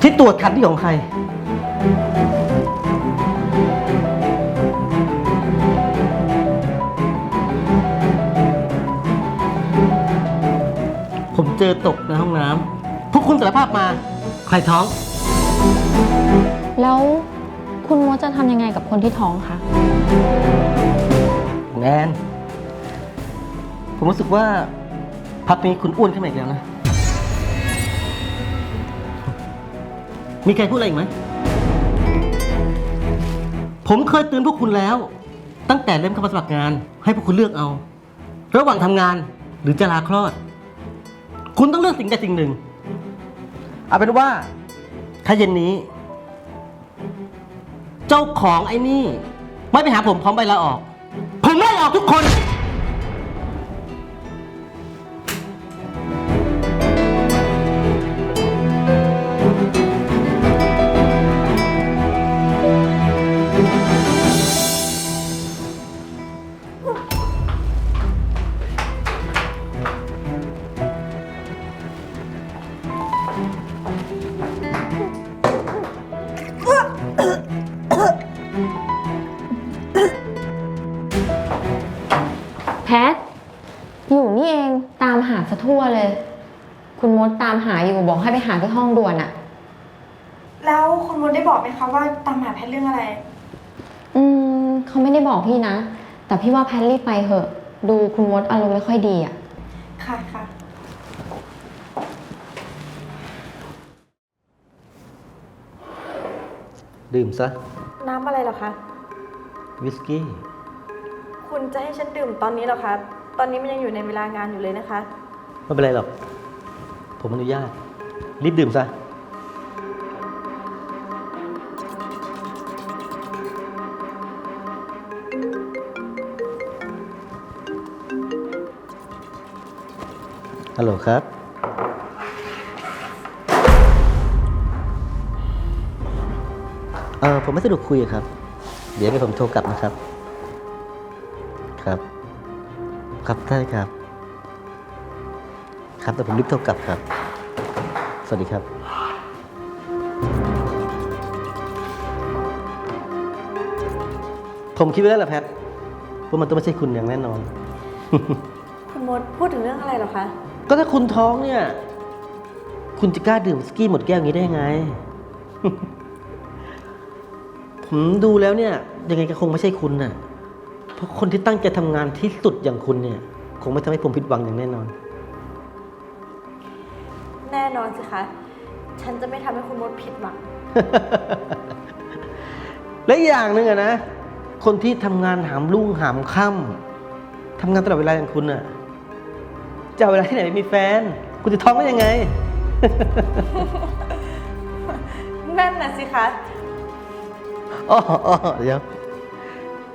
ที่ตรวจคันที่ของใคร ผมเจอตกในห้องน้ำพวกคุณสารภาพมา ใครท้อง แล้วคุณมดจะทำยังไงกับคนที่ท้องคะ แนน ผมรู้สึกว่าพักนี้คุณอ้วนขึ้นมาอีกแล้วนะ มีใครพูดอะไรอีกไหม ผมเคยเตือนพวกคุณแล้ว ตั้งแต่เริ่มเข้ามาสมัครงาน ให้พวกคุณเลือกเอา ระหว่างทำงานหรือจะลาคลอด คุณต้องเลือกสิ่งใดสิ่งหนึ่ง เอาเป็นว่า ถ้าเย็นนี้ เจ้าของไอ้นี่ ไม่ไปหาผมพร้อมใบลาออก ผมไล่ออกทุกคน ให้ไปหาที่ห้องด่วนอะแล้วคุณมดได้บอกไหมคะว่าตามหาแพทย์เรื่องอะไร อืมเขาไม่ได้บอกพี่นะ แต่พี่ว่าแพทรีบไปเหอะ ดูคุณมดอารมณ์ไม่ค่อยดีอะค่ะค่ะ ดื่มซะ น้ำอะไรเหรอคะ วิสกี้ คุณจะให้ฉันดื่มตอนนี้เหรอคะ ตอนนี้มันยังอยู่ในเวลางานอยู่เลยนะคะ ไม่เป็นไรหรอก ผมอนุญาต รีบดื่มซะฮัลโหลครับ เออผมไม่สะดวกคุยครับ เดี๋ยวให้ผมโทรกลับนะครับ ครับ ครับได้ครับ ครับแต่ผมรีบโทรกลับครับ สวัสดีครับผมคิดไว้แล้วแหละแพทว่ามันต้องไม่ใช่คุณอย่างแน่นอน คุณมดพูดถึงเรื่องอะไรเหรอคะ ก็ถ้าคุณท้องเนี่ย คุณจะกล้าดื่มสกี้หมดแก้วอย่างนี้ได้ยังไง ผมดูแล้วเนี่ย ยังไงก็คงไม่ใช่คุณน่ะ เพราะคนที่ตั้งใจทำงานที่สุดอย่างคุณเนี่ย คงไม่ทำให้ผมผิดหวังอย่างแน่นอน แน่นอนสิคะ ฉันจะไม่ทำให้คุณมดผิดหวัง และอีกอย่างหนึ่งอะนะ คนที่ทำงานหามรุ่งหามค่ำทำงานตลอดเวลาอย่างคุณอะจะเอาเวลาที่ไหนไปมีแฟน คุณจะท้องได้ยังไง นั่นน่ะสิคะ อ๋ออ๋อเดี๋ยว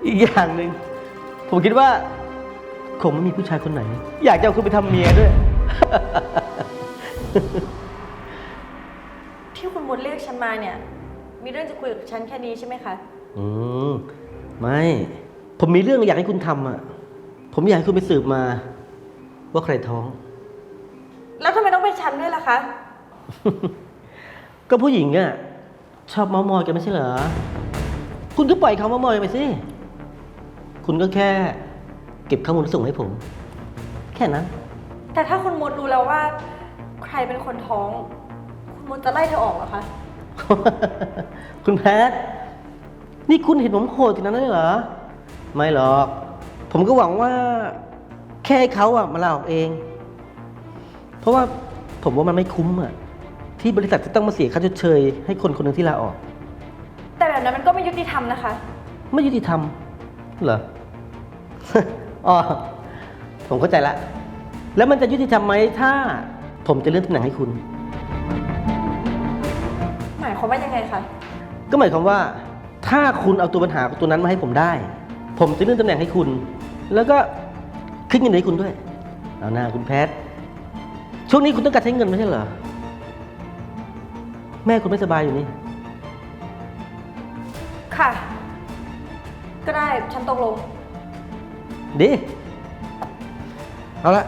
อีกอย่างหนึ่งผมคิดว่า คงไม่มีผู้ชายคนไหน อยากจะเอาคุณไปทำเมียด้วย ที่คุณมดเรียกฉันมาเนี่ย มีเรื่องจะคุยกับฉันแค่นี้ใช่ไหมคะ อืม ไม่ ผมมีเรื่องอยากให้คุณทำอะผมอยากให้คุณไปสืบมา ว่าใครท้อง แล้วทำไมต้องเป็นฉันด้วยล่ะคะ ก็ผู้หญิงอะชอบเมามอยกันไม่ใช่เหรอ คุณก็ปล่อยเขาเมามอยไปสิ คุณก็แค่ เก็บข้อมูลส่งให้ผม แค่นั้น แต่ถ้าคุณมดรู้แล้วว่าใค รเป็นคนท้อง คุณมดจะไล่เธอออกเหรอคะ คุณแพท นี่คุณเห็นผมโหดขนาดนั้นเลยเหรอ ไม่หรอก ผมก็หวังว่า แค่ให้เขาอะมาลาออกเอง เพราะว่าผมว่ามันไม่คุ้มอะที่บริษัทจะต้องมาเสียค่าชดเชย ให้คนคนหนึ่งที่ลาออก แต่แบบนั้นมันก็ไม่ยุติธรรมนะคะ ไม่ยุติธรรมเหรอ อ๋อผมเข้าใจละ แล้วมันจะยุติธรรมไหมถ้า ผมจะเลื่อนตำแหน่งให้คุณ หมายความว่ายังไงคะ ก็หมายความว่า ถ้าคุณเอาตัวปัญหาตัวนั้นมาให้ผมได้ ผมจะเลื่อนตำแหน่งให้คุณ แล้วก็ขึ้นเงินให้คุณด้วย เอาหน้าคุณแพท ช่วงนี้คุณต้องการใช้เงินไม่ใช่เหรอ แม่คุณไม่สบายอยู่นี่ ค่ะ ก็ได้ ฉันตกลง ดี เอาละ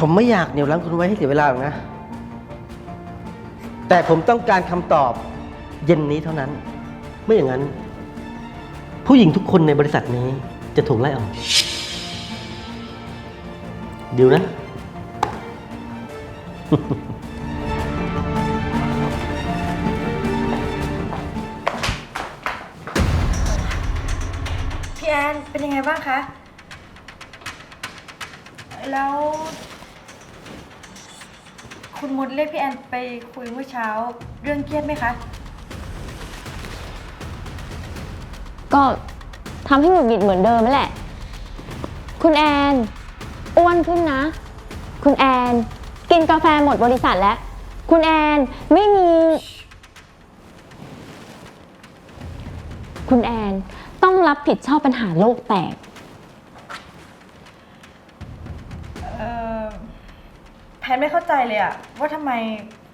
ผมไม่อยากเหนี่ยวรั้งคุณไว้ให้เสียเวลาหรอกนะ แต่ผมต้องการคำตอบเย็นนี้เท่านั้น ไม่อย่างนั้น ผู้หญิงทุกคนในบริษัทนี้จะถูกไล่ออกเดิวนะ พี่แอนเป็นยังไงบ้างคะ แล้ว คุณมดเรียกพี่แอนไปคุยเมื่อเช้า เรื่องเครียดไหมคะ ก็ทำให้หงุดหงิดเหมือนเดิมนั่นแหละ คุณแอน อ้วนขึ้นนะ คุณแอน กินกาแฟหมดบริษัทแล้ว คุณแอนไม่มี คุณแอนต้องรับผิดชอบปัญหาโลกแตก แพนไม่เข้าใจเลยอะว่าทำไม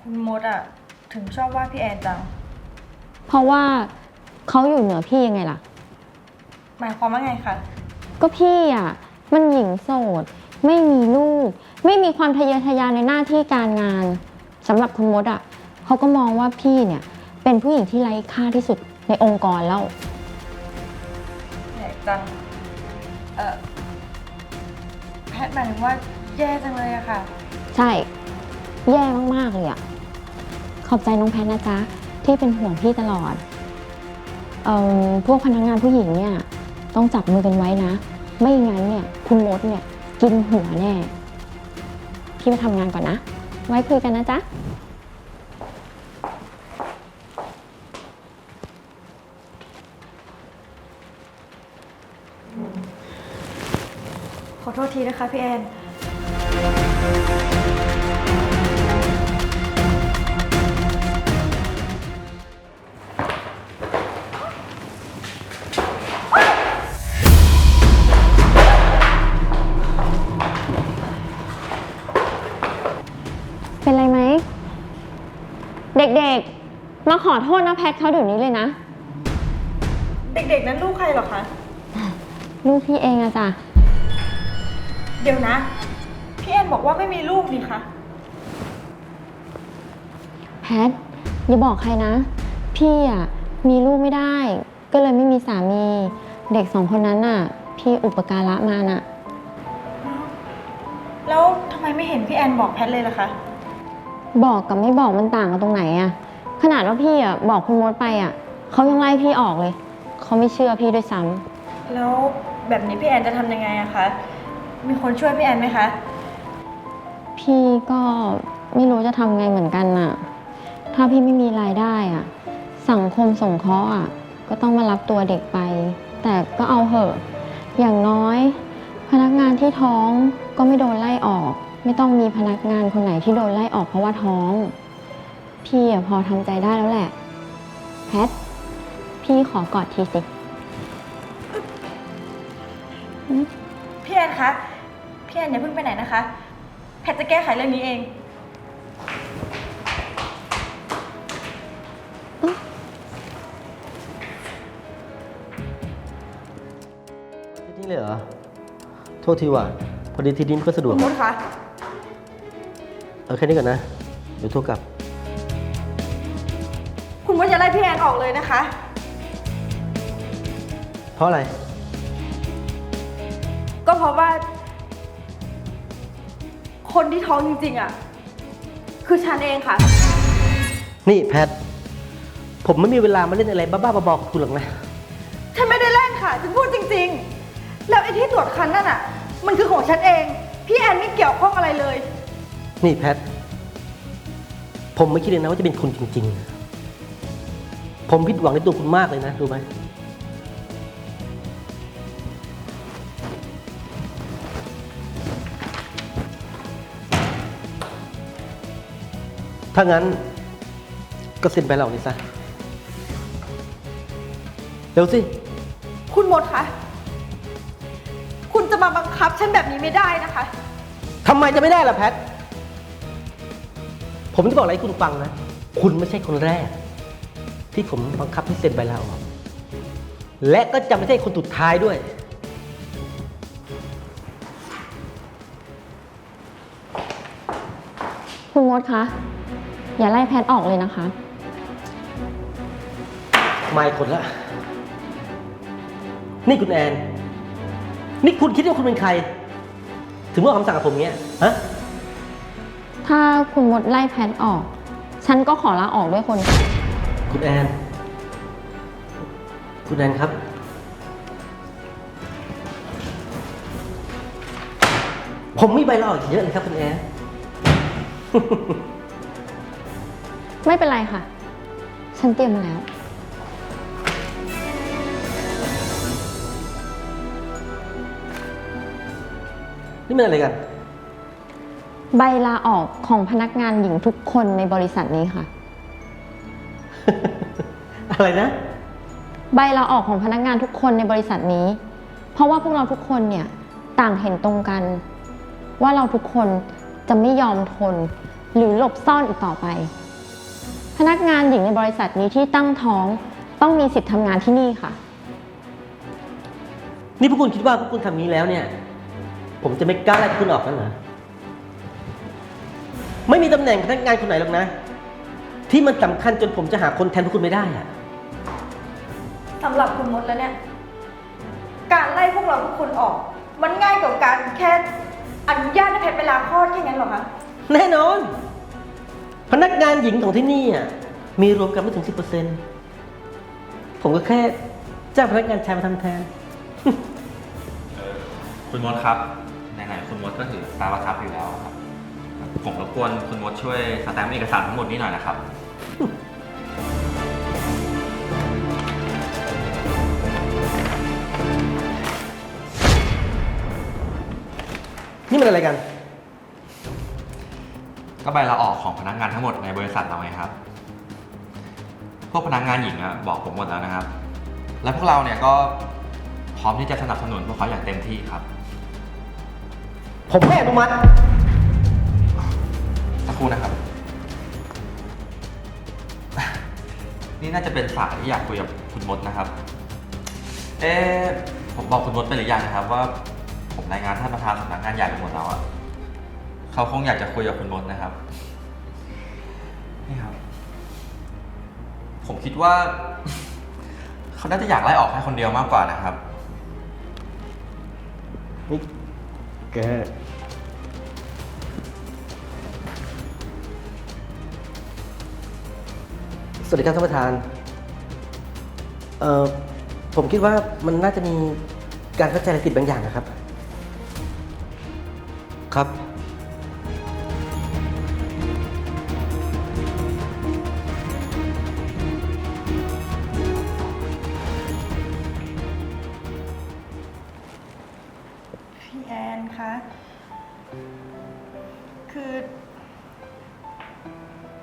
คุณมดอะถึงชอบว่าพี่แอนจัง เพราะว่าเขาอยู่เหนือพี่ยังไงล่ะ หมายความว่าไงคะก็พี่อะ มันหญิงโสด ไม่มีลูก ไม่มีความทะเยอทะยานในหน้าที่การงานสำหรับคุณมดอะเขาก็มองว่าพี่เนี่ย เป็นผู้หญิงที่ไร้ค่าที่สุดในองค์กรแล้วแปลกจัง เอ่อแพทหมายถึงว่าแย่จังเลยอะค่ะ ใช่ แย่มากๆเลยอะขอบใจน้องแพทนะจ๊ะ ที่เป็นห่วงพี่ตลอด เอ่อพวกพนักงานผู้หญิงเนี่ย ต้องจับมือกันไว้นะ ไม่งั้นเนี่ย คุณมดเนี่ยกินหัวแน่ พี่ไปทำงานก่อนนะ ไว้คุยกันนะจ๊ะ ขอโทษทีนะคะพี่แอน เป็นไรไหม เด็กๆ มาขอโทษนะแพทเขาเดี๋ยวนี้เลยนะ เด็กๆ นั้นลูกใครเหรอคะ ลูกพี่เองอะจ้ะ เดี๋ยวนะพี่แอน บอกว่าไม่มีลูกนี่คะ แพทอย่าบอกใครนะ พี่อะมีลูกไม่ได้ ก็เลยไม่มีสามี เด็กสองคนนั้นน่ะ พี่อุปการะมาน่ะ แล้วทำไมไม่เห็นพี่แอนบอกแพทเลยล่ะคะ บอกกับไม่บอกมันต่างกันตรงไหนอะขนาดว่าพี่อะบอกคุณมดไปอะเขายังไล่พี่ออกเลย เขาไม่เชื่อพี่ด้วยซ้ำแล้วแบบนี้พี่แอนจะทำยังไงอะคะ มีคนช่วยพี่แอนไหมคะ พี่ก็ไม่รู้จะทำไงเหมือนกันน่ะถ้าพี่ไม่มีรายได้อะสังคมสงเคราะห์อะก็ต้องมารับตัวเด็กไป แต่ก็เอาเหอะอย่างน้อย พนักงานที่ท้องก็ไม่โดนไล่ออก ไม่ต้องมีพนักงานคนไหนที่โดนไล่ออกเพราะว่าท้อง พี่อะพอทำใจได้แล้วแหละ แพท พี่ขอกอดทีสิพี่แอนคะพี่แอนอย่าเพิ่งไปไหนนะคะ แพทจะแก้ไขเรื่องนี้เอง ที่นี่เลยเหรอ โทษทีว่ะ พอดีทีนี้ไม่ค่อยสะดวคุกณมดคะ เอาแค่นี้ก่อนนะ เดี๋ยวโทรกลับ คุณมดอย่าไล่พี่แอนออกเลยนะคะ เพราะอะไร ก็เพราะว่า คนที่ท้องจริงๆอะคือฉันเองค่ะ นี่แพท ผมไม่มีเวลามาเล่นอะไรบ้าๆบอๆกับคุณหรอกนะ ฉันไม่ได้เล่นค่ะ ฉันพูดจริง ๆ แล้วไอ้ที่ตรวจคันนั่นอะมันคือของฉันเอง พี่แอนไม่เกี่ยวข้องอะไรเลย นี่แพท ผมไม่คิดเลยนะว่าจะเป็นคุณจริง ๆ ผมผิดหวังในตัวคุณมากเลยนะรู้ไหม ถ้างั้นก็เซ็นไปเหล่านี้ซะ เร็วสิ คุณมดคะ คุณจะมาบังคับฉันแบบนี้ไม่ได้นะคะ ทำไมจะไม่ได้ล่ะแพท ผมจะบอกอะไรให้คุณฟังนะ คุณไม่ใช่คนแรก ที่ผมบังคับให้เซ็นใบลาออก และก็จะไม่ใช่คนสุดท้ายด้วย คุณมดคะร อย่าไล่แพทออกเลยนะคะ ไม่คนละ นี่คุณแอน นี่คุณคิดว่าคุณเป็นใคร ถึงว่าคำสั่งกับผมเงี้ย ฮะ ถ้าคุณมดไล่แพทออก ฉันก็ขอลาออกด้วยคนค่ะคุณแอน คุณแอนครับ ผมมีใบลาออกอีกเยอะเลยครับคุณแอน ไม่เป็นไรค่ะ ฉันเตรียมมาแล้ว นี่มันอะไรกัน ใบลาออกของพนักงานหญิงทุกคนในบริษัทนี้ค่ะ อะไรนะ ใบลาออกของพนักงานทุกคนในบริษัทนี้ เพราะว่าพวกเราทุกคนเนี่ยต่างเห็นตรงกัน ว่าเราทุกคนจะไม่ยอมทน หรือหลบซ่อนอีกต่อไป พนักงานหญิงในบริษัทนี้ที่ตั้งท้องต้องมีสิทธิ์ทำงานที่นี่ค่ะ นี่พวกคุณคิดว่าพวกคุณทำนี้แล้วเนี่ย ผมจะไม่กล้าไล่พวกคุณออกกันเหรอ ไม่มีตำแหน่งพนักงานคนไหนหรอกนะ ที่มันสำคัญจนผมจะหาคนแทนพวกคุณไม่ได้อะสำหรับคุณมดแล้วเนี่ย การไล่พวกเราทุกคนออก มันง่ายกว่าการแค่อนุญาตให้แพทย์ไปลาคลอดแค่นั้นเหรอคะ แน่นอน พนักงานหญิงของที่นี่อะมีรวมกันไม่ถึงสิบเปอร์เซ็นผมก็แค่จ้างพนักงานชายมาทำแทน คุณมดครับ ไหนๆ คุณมดก็ถือตาประทับอยู่แล้วครับ ผมรบกวนคุณมดช่วยสแตมป์เอกสารทั้งหมดนี้หน่อยนะครับ นี่มันอะไรกัน ก็ใบลาออกของพนักงานทั้งหมดในบริษัทเราไงครับ พวกพนักงานหญิงอะบอกผมหมดแล้วนะครับ และพวกเราเนี่ยก็พร้อมที่จะสนับสนุนพวกเขาอย่างเต็มที่ครับ ผมไม่อนุมัติสักครู่นะครับ นี่น่าจะเป็นสายที่อยากคุยกับคุณมดนะครับ เอ๊ะผมบอกคุณมดไปหรือยังนะครับ ว่าผมรายงานท่านประธานสำนักงานใหญ่ไปหมดแล้วอะ เขาคงอยากจะคุยกับคุณมดนะครับ นี่ครับ ผมคิดว่า เขาน่าจะอยากไล่ออกแค่คนเดียวมากกว่านะครับ นี่แกสวัสดีครับท่านประธาน เอ่อ ผมคิดว่ามันน่าจะมีการเข้าใจอะไรผิดบางอย่างนะครับ ครับ แอนคะ คือ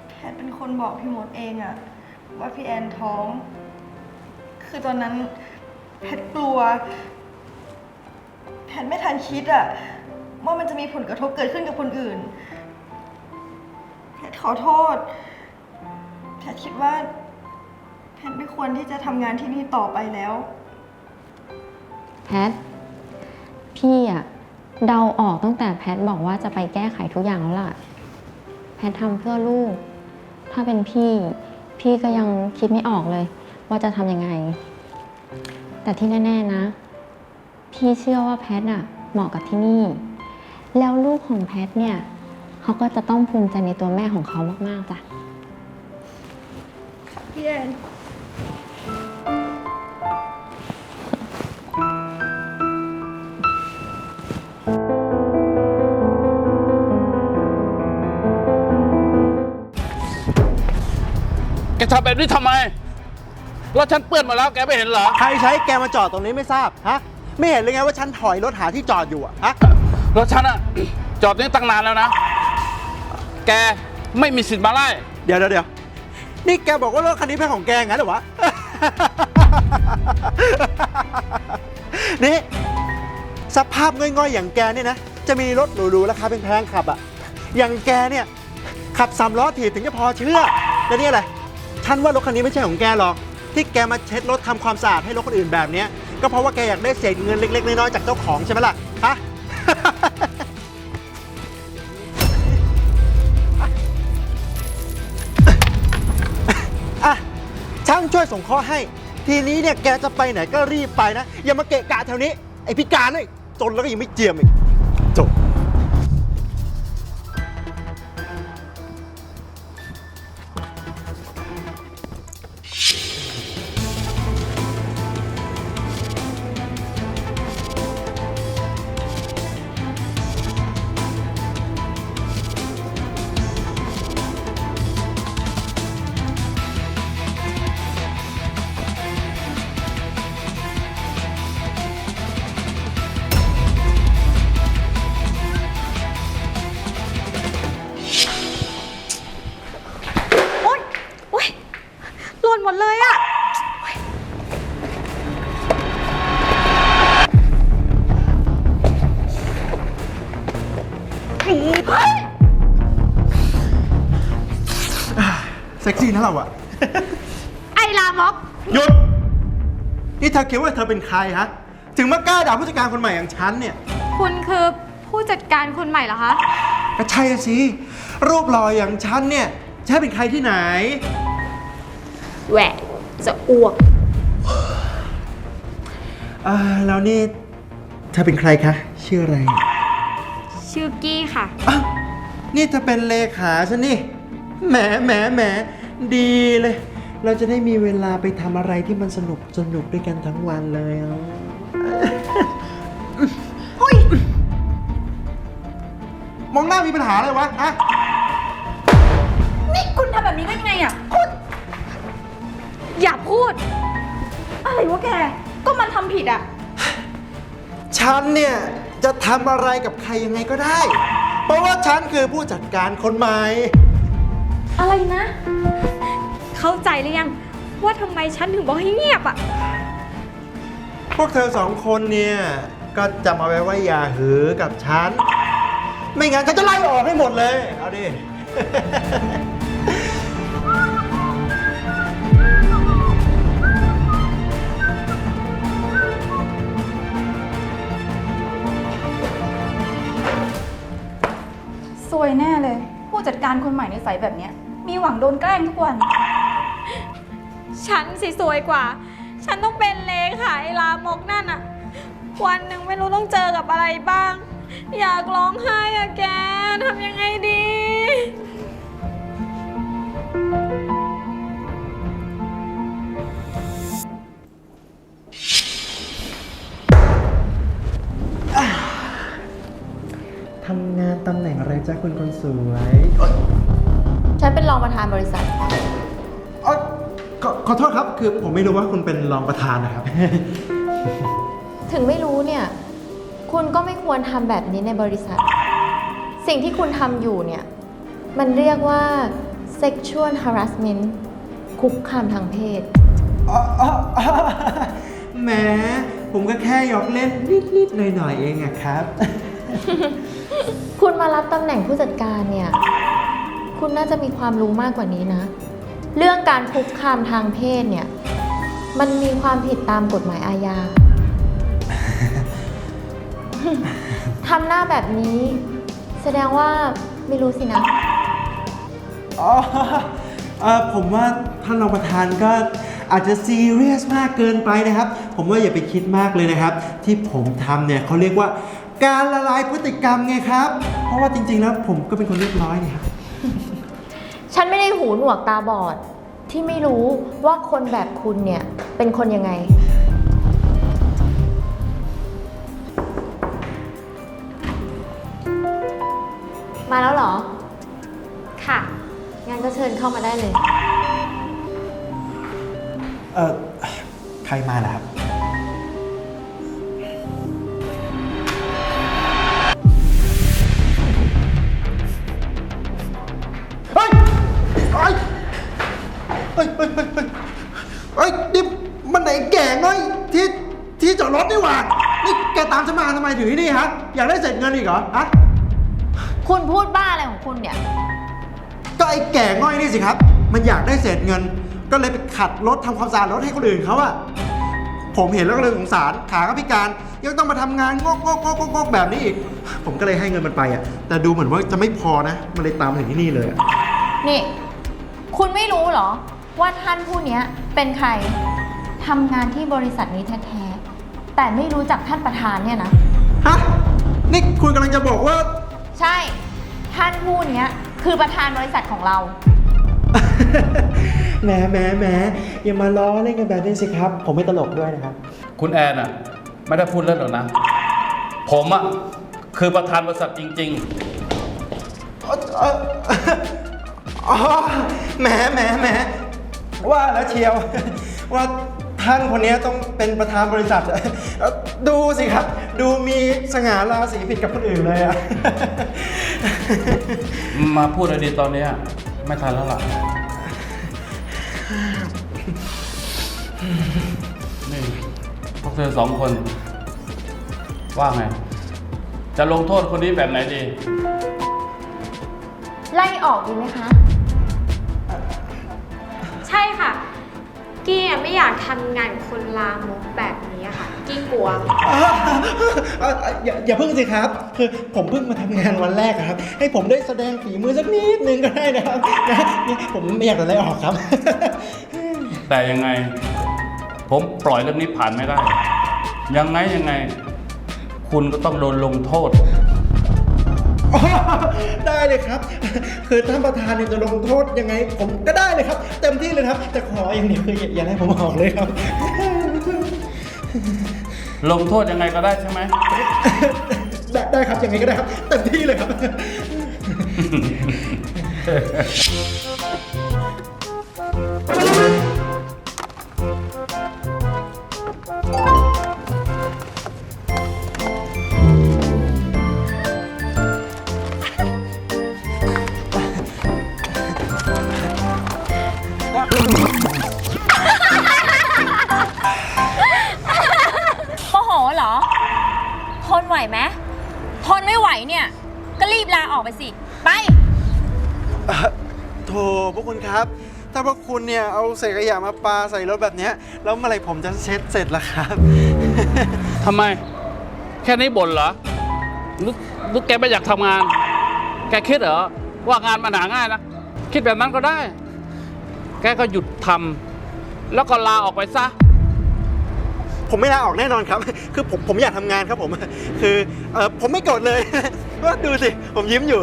แพทเป็นคนบอกพี่มดเองอะว่าพี่แอนท้อง คือตอนนั้นแพทกลัว แพทไม่ทันคิดอะว่ามันจะมีผลกระทบเกิดขึ้นกับคนอื่น แพทขอโทษ แพทคิดว่า แพทไม่ควรที่จะทำงานที่นี่ต่อไปแล้ว แพท พี่อะ เดาออกตั้งแต่แพทบอกว่าจะไปแก้ไขทุกอย่างแล้วล่ะ แพททำเพื่อลูก ถ้าเป็นพี่ พี่ก็ยังคิดไม่ออกเลย ว่าจะทำยังไง แต่ที่แน่ ๆนะ พี่เชื่อว่าแพทอะเหมาะกับที่นี่ แล้วลูกของแพทเนี่ยเขาก็จะต้องภูมิใจในตัวแม่ของเขามาก ๆจ้ะ พี่แอน ทำแบบนี้ทำไมรถฉันเปื้อนหมาแล้วแกไม่เห็นเหรอ ใครใช้แกมาจอดตรงนี้ไม่ทราบฮะไม่เห็นเลยไงว่าฉันถอยรถหาที่จอดอยู่อะฮะรถฉันอะจอดนี่ตั้งนานแล้วนะ แกไม่มีสิทธิ์มาไล่ เดี๋ยวเดี๋ยวเดี๋ยวนี่แกบอกว่ารถคันนี้เป็นของแกงั้นเหรอวะ นี่สภาพง่อยๆ อย่างแกเนี่ยนะ จะมีรถหรูๆราคาแพงๆขับอะอย่างแกเนี่ย ขับสามล้อถีบถึงจะพอเชื่อ แล้วนี่อะไร ท่านว่ารถคันนี้ไม่ใช่ของแกหรอก ที่แกมาเช็ดรถทำความสะอาดให้รถคนอื่นแบบนี้ก็เพราะว่าแกอยากได้เศษเงินเล็กๆน้อยๆจากเจ้าของใช่ไหมล่ะฮะช่างช่วยส่งข้อให้ ทีนี้เนี่ยแกจะไปไหนก็รีบไปนะ อย่ามาเกะกะแถวนี้ ไอพิการเลยจนแล้วก็ยังไม่เจียมอีก นะเราอะไอ้ลามก หยุด นี่เธอคิดว่าเธอเป็นใครฮะ ถึงมากล้าด่าผู้จัดการคนใหม่อย่างฉันเนี่ย คุณคือผู้จัดการคนใหม่เหรอคะ ก็ใช่อะสิ รูปหล่ออย่างฉันเนี่ยจะให้เป็นใครที่ไหน แหวะจะอ้วก อ่า แล้วนี่เธอเป็นใครคะ ชื่ออะไรชื่อกี้ค่ะอ้าวนี่เธอเป็นเลขาฉันนี่ แหมแหมแหม ดีเลย เราจะได้มีเวลาไปทำอะไรที่มันสนุกสนุกด้วยกันทั้งวันเลยอะเฮ้ยมองหน้ามีปัญหาอะไรวะฮะนี่คุณทำแบบนี้ได้ยังไงอะคุณ อย่าพูด อะไรวะแก ก็มันทำผิดอะฉันเนี่ย จะทำอะไรกับใครยังไงก็ได้ เพราะว่าฉันคือผู้จัดการคนใหม่ อะไรนะ เข้าใจหรือยัง ว่าทำไมฉันถึงบอกให้เงียบอะพวกเธอสองคนเนี่ย ก็จำเอาไว้ว่าอย่าหือกับฉัน ไม่งั้นฉันจะไล่ออกให้หมดเลย เอาดิ ซวยแน่เลย ผู้จัดการคนใหม่ในสายแบบเนี้ยมี หวังโดนแกล้งทุกวัน ฉันสิสวยกว่า ฉันต้องเป็นเลขาไอ้ลามกนั่นอะวันหนึ่งไม่รู้ต้องเจอกับอะไรบ้าง อยากร้องไห้อะแกทำยังไงดี เป็นรองประธานบริษัทเอ้ยขอขอโทษครับ คือผมไม่รู้ว่าคุณเป็นรองประธานนะครับ ถึงไม่รู้เนี่ย คุณก็ไม่ควรทำแบบนี้ในบริษัท สิ่งที่คุณทำอยู่เนี่ย มันเรียกว่า sexual harassment คุกคามทางเพศ อ๋ออ๋ออ๋อแหมผมก็แค่หยอกเล่นนิดๆหน่อยๆเองอะครับ คุณมารับตำแหน่งผู้จัดการเนี่ย คุณน่าจะมีความรู้มากกว่านี้นะ เรื่องการคุกคามทางเพศเนี่ย มันมีความผิดตามกฎหมายอาญา ทำหน้าแบบนี้ แสดงว่าไม่รู้สินะ อ๋อเอ่อผมว่าท่านรองประธานก็อาจจะซีเรียสมากเกินไปนะครับ ผมว่าอย่าไปคิดมากเลยนะครับ ที่ผมทำเนี่ยเขาเรียกว่าการละลายพฤติกรรมไงครับ เพราะว่าจริงๆแล้วผมก็เป็นคนเรียบร้อยนี่ครับ ฉันไม่ได้หูหนวกตาบอด ที่ไม่รู้ว่าคนแบบคุณเนี่ย เป็นคนยังไง มาแล้วเหรอ ค่ะงั้นก็เชิญเข้ามาได้เลย เออใครมาล่ะครับ เฮ้ยเฮ้ยเฮ้ยเฮ้ยเฮ้ยนี่มันไหนแก่น้อยที่ที่จอดรถนี่หว่านี่แกตามฉันมาทำไมถึงที่นี่ฮะ อยากได้เสร็จเงินอีกเหรอฮะ คุณพูดบ้าอะไรของคุณเนี่ย ก็ไอ้แก่ง่อยนี่สิครับ มันอยากได้เศษเงิน ก็เลยไปขัดรถทำความสะอาดรถให้คนอื่นเขาอะผมเห็นแล้วก็เลยสงสารขาก็พิการยังต้องมาทำงานงกงกงกงกแบบนี้อีก ผมก็เลยให้เงินมันไปอะแต่ดูเหมือนว่าจะไม่พอนะ มันเลยตามมาถึงที่นี่เลยอะ นี่ คุณไม่รู้เหรอ ว่าท่านผู้เนี้ยเป็นใครทำงานที่บริษัทนี้แท้ๆ แต่ไม่รู้จักท่านประธานเนี่ยนะ ฮะ นี่คุณกำลังจะบอกว่า ใช่ ท่านผู้เนี้ยคือประธานบริษัทของเรา แหมแหมแหมอย่ามาล้อเล่นกันแบบนี้สิครับ ผมไม่ตลกด้วยนะครับ คุณแอนอะไม่ได้พูดเล่นหรอกนะ ผมอะคือประธานบริษัทจริงเอ่อเอ่ออ๋อแหมแหมแหม ว่าแล้วเชียว ว่าท่านคนนี้ต้องเป็นประธานบริษัทเอ่อดูสิครับ ดูมีสง่าราศีผิดกับคนอื่นเลยอะๆมาพูดอะไรดีตอนเนี้ยไม่ทันแล้วล่ะนี่พวกเธอสองคน ว่าไง จะลงโทษคนนี้แบบไหนดี ไล่ออกดีไหมคะใช่ค่ะ กี้อะไม่อยากทำงานกับคนลามกแบบนี้อะค่ะ กี้กลัวเอ่ออย่าอย่าเพิ่งสิครับ คือผมเพิ่งมาทำงานวันแรกอะครับ ให้ผมได้แสดงฝีมือสักนิดนึงก็ได้นะครับนะนี่ผมไม่อยากจะไล่ออกครับ แต่ยังไง ผมปล่อยเรื่องนี้ผ่านไม่ได้ ยังไงยังไง คุณก็ต้องโดนลงโทษ อ๋อได้เลยครับ คือท่านประธานเนี่ยจะลงโทษยังไง ผมก็ได้เลยครับ เต็มที่เลยครับ แต่ขออย่างเดียวคืออย่าอย่าให้ผมออกเลยครับ ลงโทษยังไงก็ได้ใช่ไหม ได้ได้ครับยังไงก็ได้ครับ เต็มที่เลยครับ คุณครับ ถ้าพวกคุณเนี่ยเอาเศษขยะมาปาใส่รถแบบเนี้ยแล้วเมื่อไหร่ผมจะเช็ดเสร็จล่ะครับ ทำไม แค่นี้บ่นเหรอนึกนึกแกไม่อยากทำงาน แกคิดเหรอ ว่างานมันหาง่ายนะ คิดแบบนั้นก็ได้ แกก็หยุดทำแล้วก็ลาออกไปซะ ผมไม่ลาออกแน่นอนครับ คือผมผมอยากทำงานครับผม คือเออผมไม่โกรธเลย ว่าดูสิ ผมยิ้มอยู่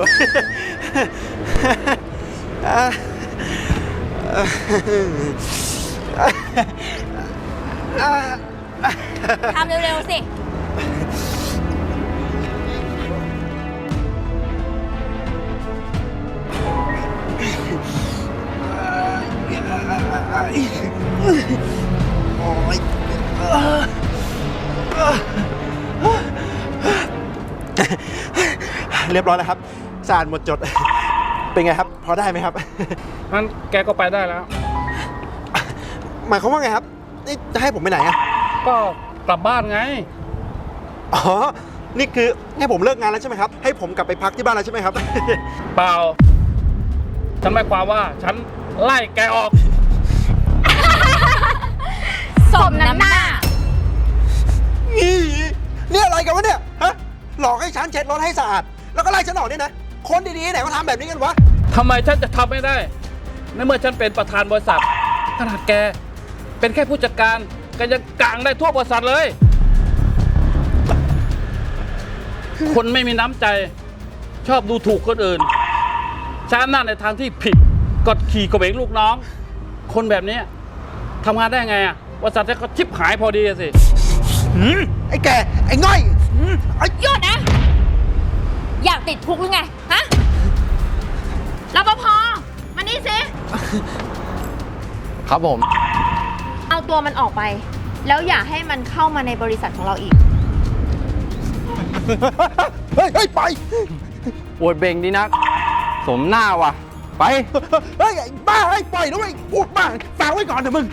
อะ ทำเร็วๆสิเรียบร้อยแล้วครับสะอาดหมดจด เป็นไงครับ พอได้ไหมครับ งั้นแกก็ไปได้แล้ว หมายความว่าไงครับ นี่จะให้ผมไปไหนอะก็กลับบ้านไง อ๋อ นี่คือให้ผมเลิกงานแล้วใช่ไหมครับ ให้ผมกลับไปพักที่บ้านแล้วใช่ไหมครับ เปล่า ฉันหมายความว่าฉันไล่แกออก สมน้ำหน้า นี่นี่อะไรกันวะเนี่ย ฮะ หลอกให้ฉันเช็ดรถให้สะอาด แล้วก็ไล่ฉันออกเนี่ยนะ คนดีๆไหนมาทำแบบนี้กันวะ ทำไมฉันจะทำไม่ได้ ในเมื่อฉันเป็นประธานบริษัท ขนาดแก เป็นแค่ผู้จัดการแกยังกลางได้ทั่วบริษัทเลย คนไม่มีน้ำใจ ชอบดูถูกคนอื่น ใช้อำนาจในทางที่ผิดกดขี่กระเบงลูกน้อง คนแบบนี้ทำงานได้ไงอะบริษัทจะก็ชิบหายพอดีอะสิหืมไอ้แก ไอ้ง่อยหืมไอ้หยุดนะอยาก ติดคุกหรือไง ฮะรปภมานี่สิ ครับผม เอาตัวมันออกไป แล้วอย่าให้มันเข้ามาในบริษัทของเราอีก เฮ้ยเฮ้ยไปปวดเบ่งดีนัก สมหน้าว่ะ ไป เฮ้ยไอ้บ้าไอ้ยปล่อยนะเว้ยพูดบ้าฝากไว้ก่อนเถอะมึง